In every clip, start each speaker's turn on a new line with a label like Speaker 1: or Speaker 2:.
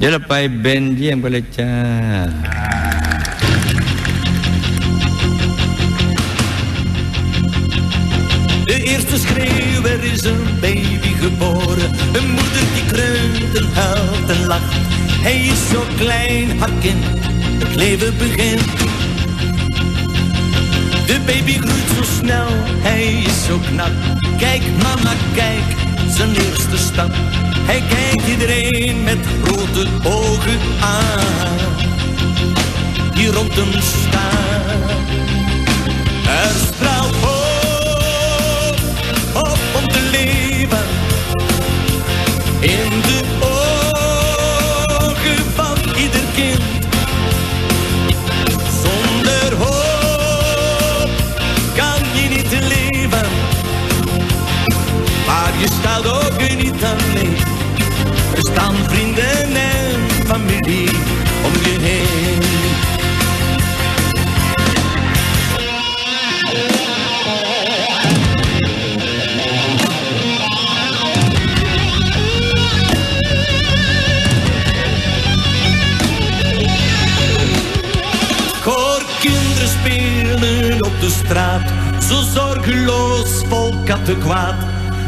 Speaker 1: เดี๋ยวเราไปเบนเยี่ยมกันเลยจ้า
Speaker 2: De eerste schreeuw, er is een baby geboren. Een moeder die kreunt en huilt en lacht. Hij is zo klein, haar kind, het leven begint. De baby groeit zo snel, hij is zo knap. Kijk mama, kijk, zijn eerste stap. Hij kijkt iedereen met grote ogen aan. Die rond hem staan. Er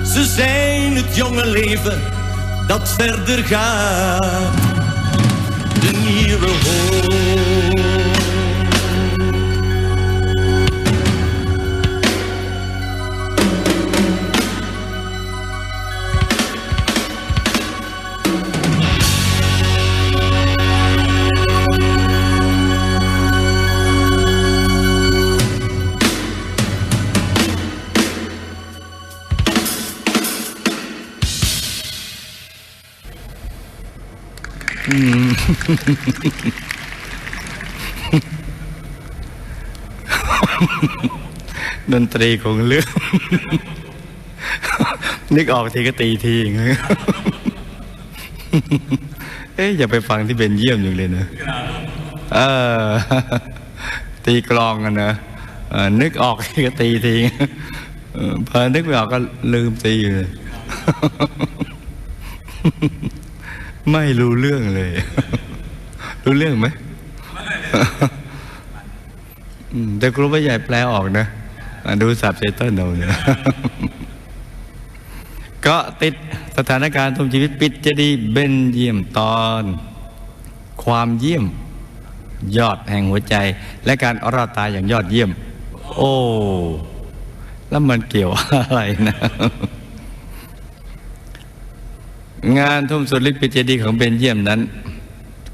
Speaker 2: Ze zijn het jonge leven dat verder gaat. De nieuwe hoop.
Speaker 1: ดนตรีของเรื่องนึกออกทีก็ตีทีอย่างเงี้ยเอ๊ะอย่าไปฟังที่เบนเยี่ยมอยู่เลยนะเออตีกลองกันนะเออนึกออกทีก็ตีทีเออพอนึกไม่ออกก็ลืมตีเลย ไม่รู้เรื่องเลย รู้เรื่องไหมแต่ครูไม่ใหญ่แปลออกนะ ดูสับเซเตอร์เอาเนี่ยก็ติดสถานการณ์ทุมชีวิตปิดเจดีเบนเยี่ยมตอน ความเยี่ยม ยอดแห่งหัวใจ และการรอดตายอย่างยอดเยี่ยม โอ้ แล้วมันเกี่ยวอะไรนะ งานทุ่มสุดฤทธิ์ปิเจดีย์ของเบนเยี่ยมนั้น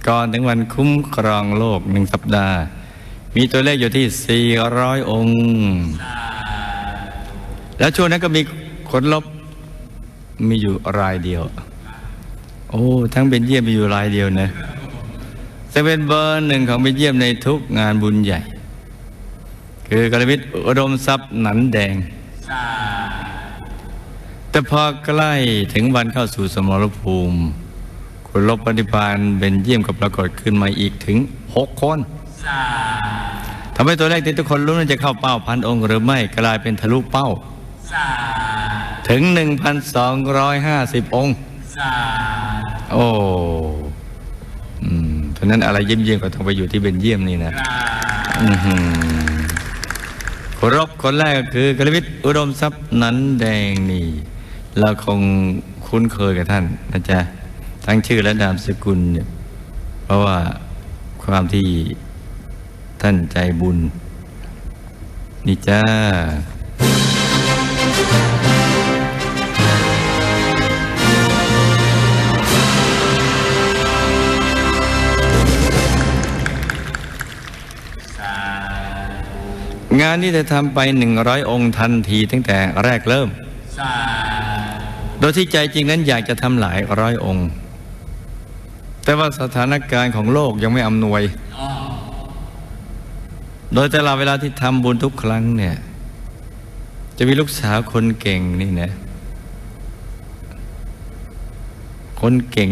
Speaker 1: ก่อนถึงวันคุ้มครองโลกหนึ่งสัปดาห์ มีตัวเลขอยู่ที่ 400 องค์ แล้วช่วงนั้นก็มีคนลบมีอยู่รายเดียว โอ้ ทั้งเบนเยี่ยมมีอยู่รายเดียวนะจะเป็นเบอร์หนึ่งของเบนเยี่ยมในทุกงานบุญใหญ่ คือกระมิตรอุดมทรัพย์หนันแดง แต่พอใกล้ถึงวันเข้าสู่สมรภูมิคุณลบปฏิพานเบนเยี่ยมกับปรากฏขึ้นมาอีกถึงหกคนทำให้ตัวเลขที่ทุกคนรู้ว่าจะเข้าเป้าพันองค์หรือไม่กลายเป็นทะลุเป้า ถึง 1,250 องค์ โอ้เพราะนั้นอะไรเยี่ยมๆก็ต้องไปอยู่ที่เบนเยี่ยมนี่นะคนรบคนแรกก็คือกระวิทอุดมทรัพย์นันแดงนี่ เราคงคุ้นเคยกับท่านนะจ๊ะทั้งชื่อและนามสกุลเนี่ยเพราะว่าความที่ท่านใจบุญ นี่จ้างานนี้จะทำไปหนึ่งร้อยองค์ทันทีตั้งแต่แรกเริ่ม โดยที่ใจจริงนั้นอยากจะทำหลายร้อยองค์ แต่ว่าสถานการณ์ของโลกยังไม่อำนวย โดยแต่ละเวลาที่ทำบุญทุกครั้งเนี่ย จะมีลูกสาวคนเก่งนี่นะ คนเก่ง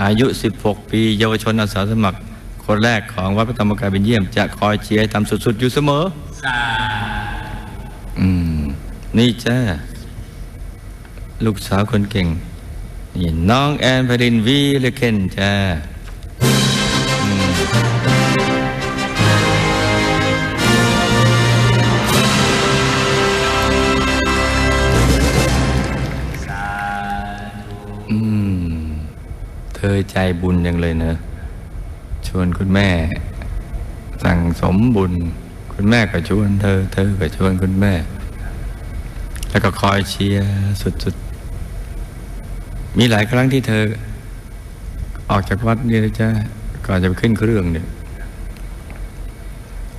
Speaker 1: อายุ 16 ปี เยาวชนอาสาสมัคร คนแรกของวัดพระธรรมกายเป็นเยี่ยม จะคอยเชียร์ให้ทำสุดๆ อยู่เสมอ นี่จ้าลูกสาวคนเก่ง นี่น้องแอนพรินวีเลเคนจ้าอืมเธอใจบุญยังเลยเนอะชวนคุณแม่ สั่งสมบุญ คุณแม่ก็ชวนเธอ เธอก็ชวนคุณแม่ แล้วก็คอยเชียร์สุดๆ มีหลายครั้งที่เธอ ออกจากวัดนี่นะจ๊ะก่อนจะไปขึ้นเครื่องเนี่ย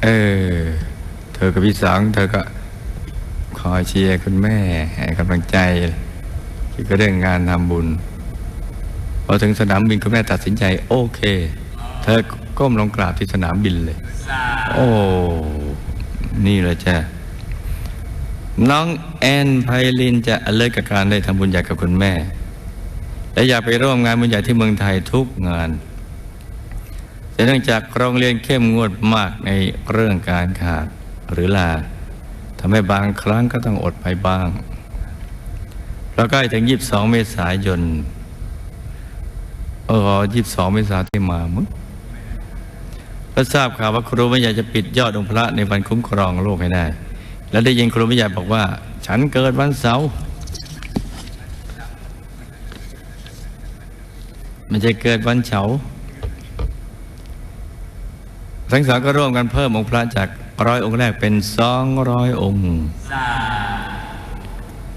Speaker 1: เออ เธอกับพี่สาวของเธอก็คอยเชียร์คุณแม่ให้กำลังใจเกี่กับเรื่องงานทำบุญ พอถึงสนามบินคุณแม่ตัดสินใจ โอเค เธอก้มลงกราบที่สนามบินเลย โอ้ นี่แหละจ้ะ น้องแอนไพลินจะเลิกกับการได้ทำบุญใหญ่กับคุณแม่ และอยากไปร่วมงานบุญใหญ่ที่เมืองไทยทุกงานแต่เนื่องจากโรงเรียนเข้มงวดมากในเรื่องการขาดหรือลาทำให้บางครั้งก็ต้องอดไปบ้างแล้วก็ถึง22เมษายนเออ22เมษายนที่มามึงก็ทราบข่าวว่าครูไม่อยากจะปิดยอดองค์พระในวันคุ้มครองโลกให้ได้ แล้วได้ยินครูไม่อยาบอกว่า ฉันเกิดวันเสาร์ไม่ใช่เกิดวันเสาร์ทั้งสองก็ร่วมกันเพิ่มองค์พระจากร้อยองค์แรกเป็นสองร้อยองค์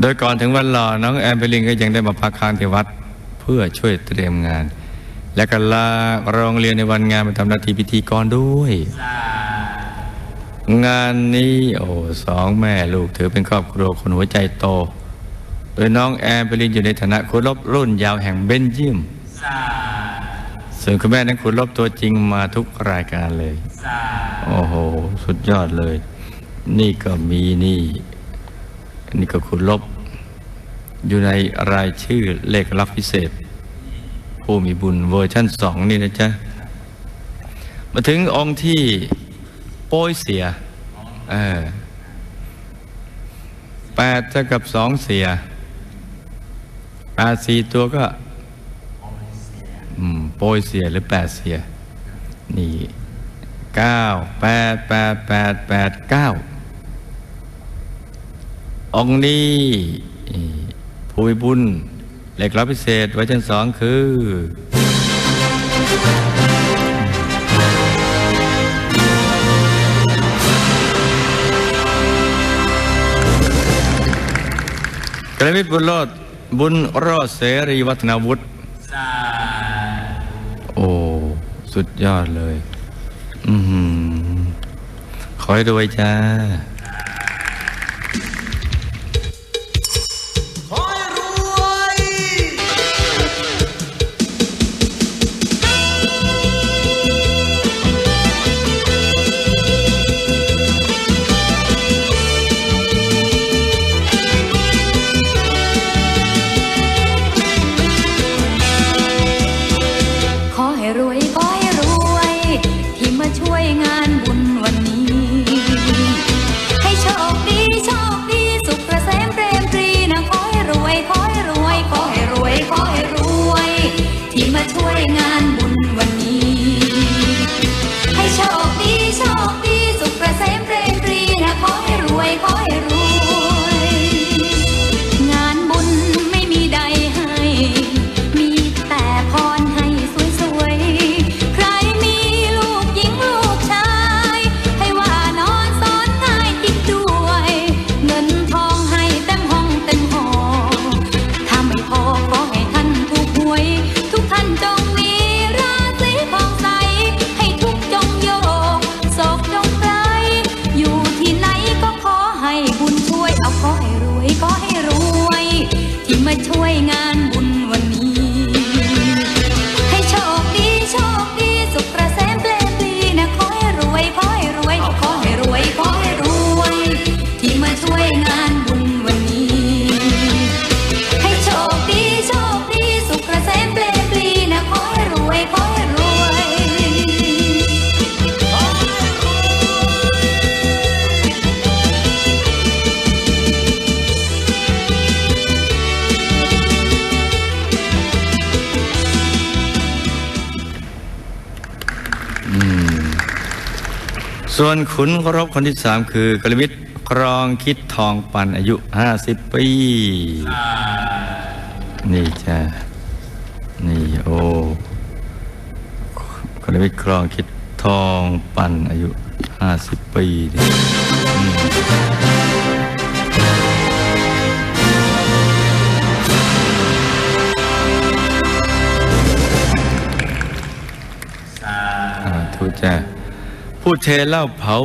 Speaker 1: โดยก่อนถึงวันหล่อน้องแอนเปลิงก็ยังได้มาพักค้างที่วัด เพื่อช่วยเตรียมงาน และก็ลาโรงเรียนในวันงานมาทำหน้าที่พิธีกรด้วย งานนี้โอ้สองแม่ลูกถือเป็นครอบครัวคนหัวใจโต โดยน้องแอนเปลินอยู่ในฐานะคุณลบรุ่นยาวแห่งเบนเยียมส่วนคุณแม่นั้นคุณลบตัวจริงมาทุกรายการเลย โอ้โห สุดยอดเลย นี่ก็มีนี่ นี่ก็คุณลบ อยู่ในรายชื่อเลขลับพิเศษ ผู้มีบุญเวอร์ชั่นสองนี่นะจ๊ะ มาถึงองค์ที่ โป้ยเสีย เออแปดเท่ากับสองเสียแปดสี่ตัวก็โป้ยเสียหรือแปดเสีย นี่เก้าแปดแปดแปดแปดเก้าองนี้ผู้มีบุญเหล็กรับพิเศษไว้ชั้นสองคือ กระมิตรบุญรอดบุญรอดเสรีวัฒนาวุฒิโอ้สุดยอดเลย อือหือขอให้รวยจ้า ส่วนขุนเคารพคนที่สามคือกรวิทย์ครองคิดทองปันอายุห้าสิบปี นี่จ้ะนี่โอ้กรวิทย์ครองคิดทองปันอายุห้าสิบปีทุจ้ะ ผู้เทเหล้าเผา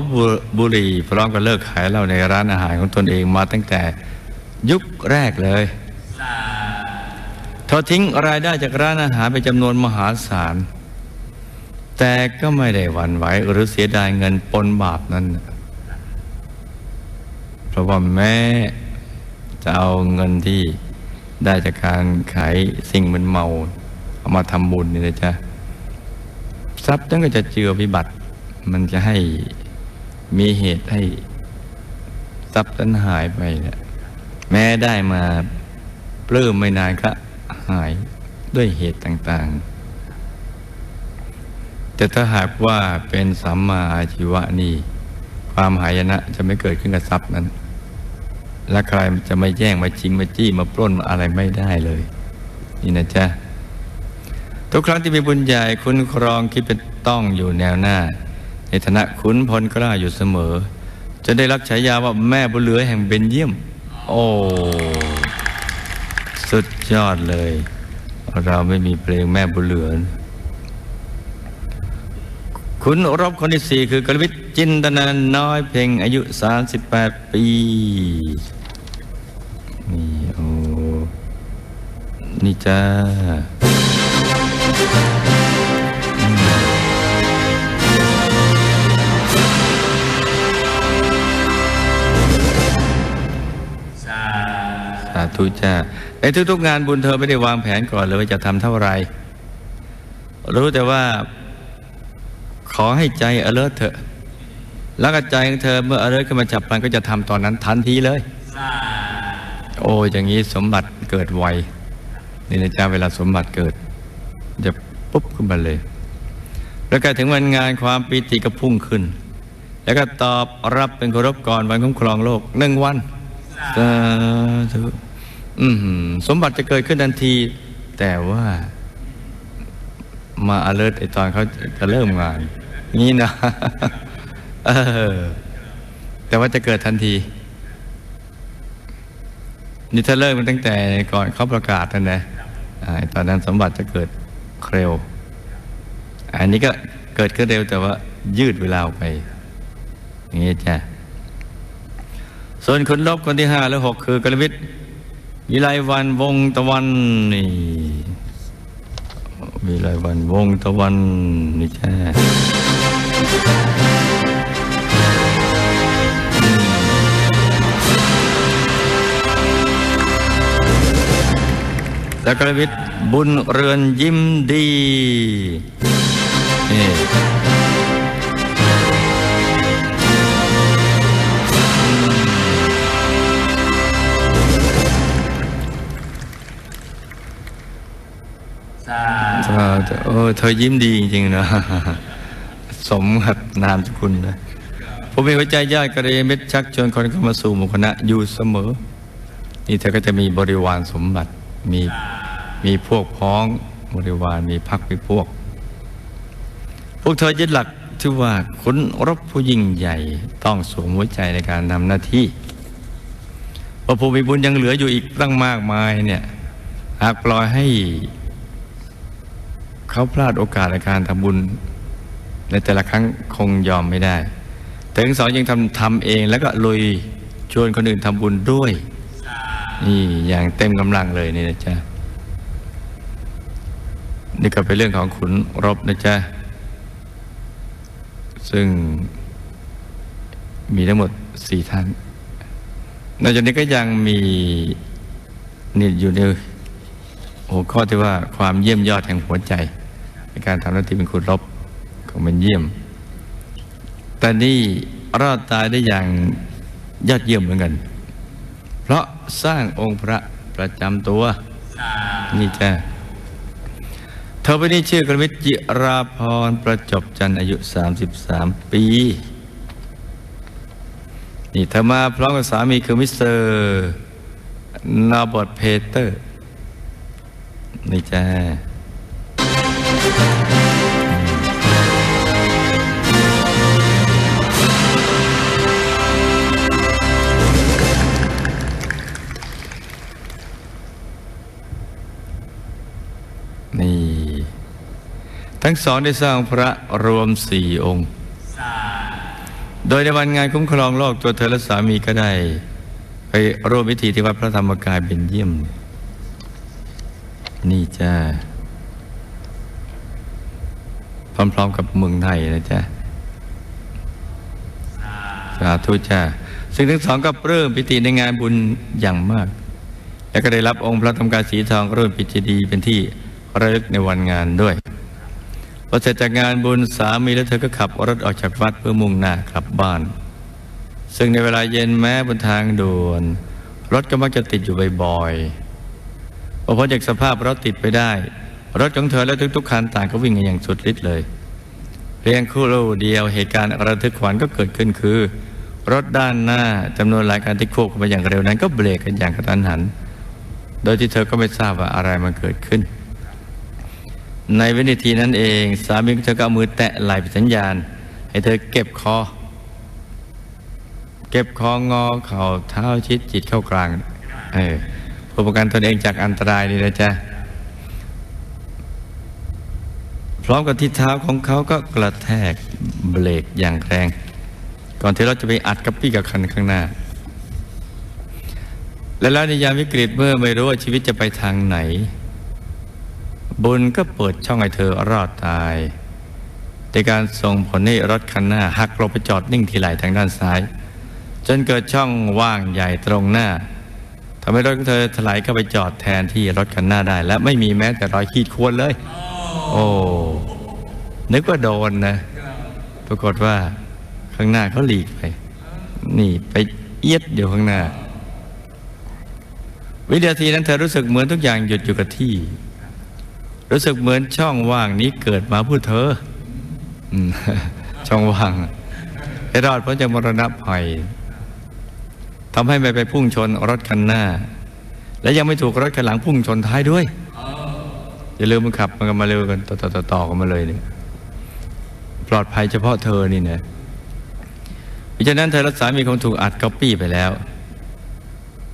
Speaker 1: บุหรี่พร้อมกับเลิกขายเหล้าในร้านอาหารของตนเองมาตั้งแต่ยุคแรกเลยเขาทิ้งรายได้จากร้านอาหารไปจำนวนมหาศาล แต่ก็ไม่ได้หวั่นไหวหรือเสียดายเงินปนบาปนั้น เพราะว่าแม้จะเอาเงินที่ได้จากการขายสิ่งมึนเมา เอามาทำบุญนี่นะจ๊ะทรัพย์นั้นก็จะเจือวิบัติ มันจะให้มีเหตุให้ทรัพย์นั้นหายไปเนี่ยแม้ได้มาเปลื้มไม่นานก็หายด้วยเหตุต่างๆ แต่ถ้าหากว่าเป็นสัมมาอาชีวะนี่ ความหายนะจะไม่เกิดขึ้นกับทรัพย์นั้น และใครจะไม่แย่งมาจริงมาจี้มาปล้นอะไรไม่ได้เลย นี่นะจ๊ะทุกครั้งที่มีบุญใหญ่คุณครองคิดเป็นต้องอยู่แนวหน้า ในฐานะขุนพลกล้าอยู่เสมอ จะได้รับฉายาว่าแม่บุญเหลือแห่งเบนเยียม โอ้สุดยอดเลย เราไม่มีเพลงแม่บุญเหลือคุณรบคนที่สี่คือกรวิทจินตนาน้อยเพ่งอายุ 38 ปีนี่โอ้นี่จ้า ธุจ้าในทุกๆงานบุญเธอไม่ได้วางแผนก่อนเลยว่าจะทำเท่าไหร่รู้แต่ว่า ขอให้ใจ alert เถอะ แล้วก็ใจของเธอเมื่อ alert ขึ้นมาจับมันก็จะทำตอนนั้นทันทีเลย โอ้อย่างนี้สมบัติเกิดไวนี่นะจ๊ะเวลาสมบัติเกิด จะปุ๊บขึ้นมาเลย แล้วก็ถึงวันงานความปีติก็พุ่งขึ้น แล้วก็ตอบรับเป็นเคารพก่อนวันคุ้มครองโลกหนึ่งวันสาธุ สมบัติจะเกิดขึ้นทันที แต่ว่ามาอเลิร์ตไอตอนเขาจะเริ่มงาน นี่นะเออแต่ว่าจะเกิดทันที นี่ถ้าเลิกมันตั้งแต่ก่อนเขาประกาศนั่นนะอ่าตอนนั้นสมบัติจะเกิดเร็ว อันนี้ก็เกิดขึ้นเร็วแต่ว่ายืดเวลาไป อย่างนี้จ้ะส่วนคนลบคนที่ห้าและหกคือกรวิทย์ วิไลวันวงตะวันนี่วิไลวันวงตะวันนี่จ้ะแล้วกรวิทย์บุญเรือนยิ้มดีนี่ เธอเออเธอยิ้มดีจริงๆนะ สมกับนามสกุลนะผมมีหัวใจญาติกระเรมิตรชักชวนคนเข้ามาสู่หมู่คณะอยู่เสมอ นี่เธอก็จะมีบริวารสมบัติมีมีพวกพ้องบริวารมีพักมีพวก พวกเธอยึดหลักที่ว่าคุณรบผู้ยิ่งใหญ่ต้องสวมหัวใจในการทำหน้าที่พระผู้มีบุญยังเหลืออยู่อีกตั้งมากมายเนี่ยหากปล่อยให้ เขาพลาดโอกาสในการทำบุญ ในแต่ละครั้งคงยอมไม่ได้ แต่ทั้งสองยังทำทำเองแล้วก็ลุยชวนคนอื่นทำบุญด้วย นี่อย่างเต็มกำลังเลยนี่นะจ๊ะนี่ก็เป็นเรื่องของขุนรบนะจ๊ะ ซึ่งมีทั้งหมดสี่ท่านนอกจากนี้ก็ยังมีนี่อยู่ในหัวข้อที่ว่าความเยี่ยมยอดแห่งหัวใจ ในการทำหน้าที่เป็นคุณรบของมันเยี่ยม แต่นี่รอดตายได้อย่างยอดเยี่ยมเหมือนกัน เพราะสร้างองค์พระประจำตัว นี่จ้ะเธอไปนี่ชื่อกรมิตรจิราพรประจบจันอายุ 33 ปี นี่เธอมาพร้อมกับสามีคือมิสเตอร์นาบอดเพเตอร์ นี่จ้า ทั้งสองได้สร้างพระรวมสี่องค์ โดยในวันงานคุ้มครองโลกตัวเธอและสามีก็ได้ ไปร่วมพิธีที่วัดพระธรรมกายเป็นเยี่ยม นี่จ้าพร้อมๆกับเมืองไทยนะจ๊ะสาธุจ้าซึ่งทั้งสองก็เริ่มพิธีในงานบุญอย่างมาก และก็ได้รับองค์พระธรรมกายสีทองร่วมพิธีดีเป็นที่ระลึกในวันงานด้วย พอเสร็จจากงานบุญสามีและเธอก็ขับรถออกจากวัดเพื่อมุ่งหน้ากลับบ้าน ซึ่งในเวลาเย็นแม้บนทางด่วน รถก็มักจะติดอยู่บ่อยๆพอพ้นจากสภาพรถติดไปได้ รถของเธอและทุกๆคันต่างก็วิ่งกันอย่างสุดฤทธิ์เลยเพียงคู่เดียวเหตุการณ์ระทึกขวัญก็เกิดขึ้นคือ รถด้านหน้าจำนวนหลายคันที่ควบเข้ามาอย่างเร็วนั้น ก็เบรกกันอย่างกระทันหัน โดยที่เธอก็ไม่ทราบว่าอะไรมันเกิดขึ้น ในวินาทีนั้นเอง สามีของเธอก็เอามือแตะไหล่เป็นสัญญาณ ให้เธอเก็บคอ เก็บคองอเข่าเท้าชิดจิตเข้ากลางเออเพื่อป้องกันตนเองจากอันตรายนี่นะจ๊ะพร้อมกับที่เท้าของเขาก็กระแทกเบรกอย่างแรง ก่อนที่เราจะไปอัดกับพี่กับคันข้างหน้า และแล้วในยามวิกฤตเมื่อไม่รู้ว่าชีวิตจะไปทางไหน บุญก็เปิดช่องให้เธอรอดตายในการส่งผลให้รถคันหน้าหักลบไปจอดนิ่งที่ไหลทางด้านซ้าย จนเกิดช่องว่างใหญ่ตรงหน้าทำให้รถของเธอถลายเข้าไปจอดแทนที่รถคันหน้าได้ และไม่มีแม้แต่รอยขีดข่วนเลย โอ้นึกว่าโดนนะ ปรากฏว่าข้างหน้าเขาหลีกไป นี่ไปเอียดอยู่ข้างหน้า วินาทีนั้นเธอรู้สึกเหมือนทุกอย่างหยุดอยู่กับที่ รู้สึกเหมือนช่องว่างนี้เกิดมาเพื่อเธอช่องว่างให้รอดพ้นจากมรณะภัยทำให้ไม่ไปพุ่งชนรถคันหน้า และยังไม่ถูกรถคันหลังพุ่งชนท้ายด้วยอย่าลืมมันขับมันกันมาเร็วกันต่อต่อต่อต่อกันมาเลยเนี่ยปลอดภัยเฉพาะเธอนี่นะเพราะฉะนั้นเธอรักษามีคงถูกอัดก๊อปปี้ไปแล้ว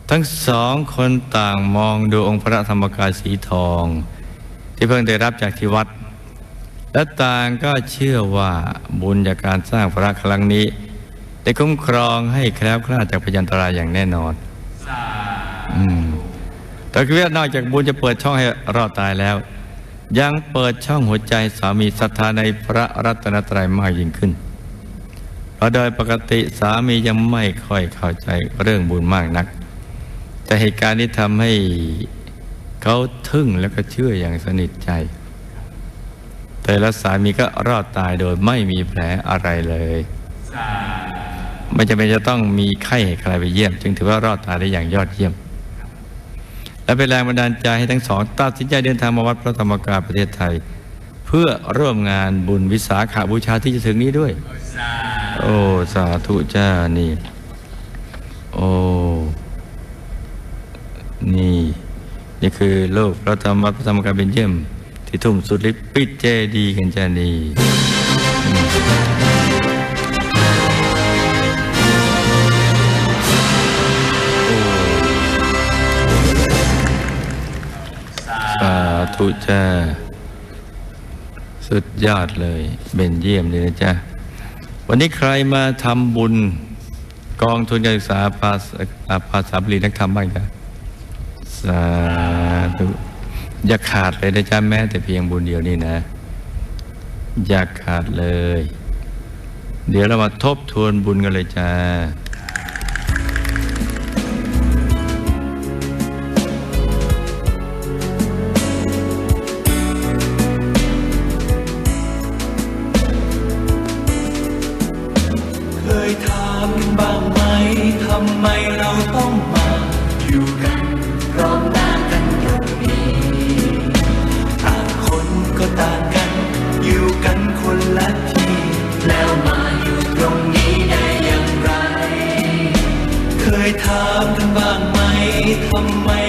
Speaker 1: ทั้งสองคนต่างมองดูองค์พระธรรมกายสีทอง ที่เพิ่งได้รับจากที่วัด และต่างก็เชื่อว่าบุญจากการสร้างพระครั้งนี้ได้คุ้มครองให้แคล้วคลาดจากพยันตรายอย่างแน่นอนอืมแต่คือว่านอกจากบุญจะเปิดช่องให้รอดตายแล้ว ยังเปิดช่องหัวใจสามีศรัทธาในพระรัตนตรัยมากยิ่งขึ้นเพราะโดยปกติสามียังไม่ค่อยเข้าใจเรื่องบุญมากนัก แต่เหตุการณ์นี้ทำให้ เขาทึ่งแล้วก็เชื่ออย่างสนิทใจ แต่ละสามีก็รอดตายโดยไม่มีแผลอะไรเลยไม่จำเป็นจะต้องมีไข้ให้ใครไปเยี่ยม จึงถือว่ารอดตายได้อย่างยอดเยี่ยม และเป็นแรงบันดาลใจให้ทั้งสองตัดสินใจเดินทางมาวัดพระธรรมกายประเทศไทย เพื่อร่วมงานบุญวิสาขาบูชาที่จะถึงนี้ด้วย โอ้สาธุจ้านี่ โอ้ นี่ นี่คือโลกพระธรรมวัดพระธรรมกายเป็นเยี่ยม ที่ทุ่มสุดฤทธิ์ปิดเจดีกันจานีสาธุจ้าสุดยอดเลยเป็นเยี่ยมเลยนะจ๊ะ วันนี้ใครมาทำบุญ กองทุนการศึกษาภาษาภาษาบาลีนักธรรมบ้างจ้ะ สาธุ อย่าขาดเลยนะจ๊ะแม้แต่เพียงบุญเดียวนี่นะ อย่าขาดเลย เดี๋ยวเรามาทบทวนบุญกันเลยจ้า
Speaker 2: เคยถามบ้างไหม ทำไมเราต้องมาอยู่กัน one.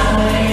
Speaker 2: า
Speaker 3: ง